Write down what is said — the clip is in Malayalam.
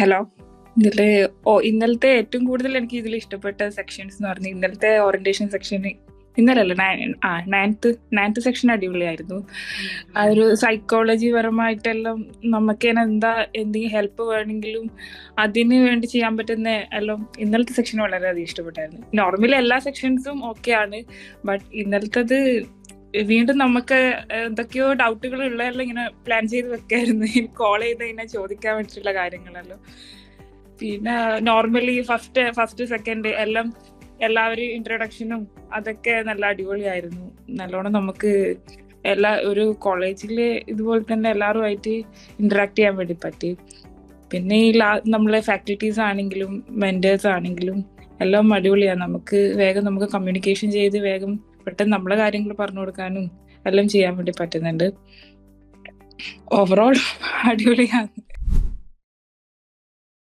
ഹലോ. ഇതിൽ ഓ ഇന്നലത്തെ ഏറ്റവും കൂടുതൽ എനിക്ക് ഇതിൽ ഇഷ്ടപ്പെട്ട സെക്ഷൻസ് എന്ന് പറഞ്ഞാൽ ഇന്നലത്തെ ഓറിയന്റേഷൻ സെക്ഷൻ ഇന്നലല്ല ആ നയൻത്ത് നയൻത്ത് സെക്ഷൻ അടിപൊളിയായിരുന്നു. ആ ഒരു സൈക്കോളജി പരമായിട്ടെല്ലാം നമുക്ക് എന്താ എന്തെങ്കിലും ഹെൽപ്പ് വേണമെങ്കിലും അതിന് വേണ്ടി ചെയ്യാൻ പറ്റുന്ന എല്ലാം ഇന്നലത്തെ സെക്ഷൻ വളരെയധികം ഇഷ്ടപ്പെട്ടായിരുന്നു. നോർമലി എല്ലാ സെക്ഷൻസും ഓക്കെ ആണ് ബട്ട് ഇന്നലത്തത് വീണ്ടും നമുക്ക് എന്തൊക്കെയോ ഡൗട്ടുകൾ ഉള്ളതെല്ലാം ഇങ്ങനെ പ്ലാൻ ചെയ്ത് വെക്കായിരുന്നു. കോൾ ചെയ്ത് ഇങ്ങനെ ചോദിക്കാൻ വേണ്ടിയിട്ടുള്ള കാര്യങ്ങളല്ലോ. പിന്നെ നോർമലി ഫസ്റ്റ് ഫസ്റ്റ് സെക്കൻഡ് എല്ലാം എല്ലാവരും ഇൻട്രൊഡക്ഷനും അതൊക്കെ നല്ല അടിപൊളിയായിരുന്നു. നല്ലോണം നമുക്ക് എല്ലാ ഒരു കോളേജിൽ ഇതുപോലെ തന്നെ എല്ലാവരും ആയിട്ട് ഇന്ററാക്ട് ചെയ്യാൻ വേണ്ടി പറ്റി. പിന്നെ ഈ ലാ നമ്മളെ ഫാക്കൽറ്റീസ് ആണെങ്കിലും മെന്റേഴ്സ് ആണെങ്കിലും എല്ലാം അടിപൊളിയാണ് നമുക്ക് വേഗം നമുക്ക് കമ്മ്യൂണിക്കേഷൻ ചെയ്ത് വേഗം പെട്ടെന്ന് നമ്മളെ കാര്യങ്ങൾ പറഞ്ഞു കൊടുക്കാനും എല്ലാം ചെയ്യാൻ വേണ്ടി പറ്റുന്നുണ്ട്. ഓവറോൾ അടിപൊളിയാണ്.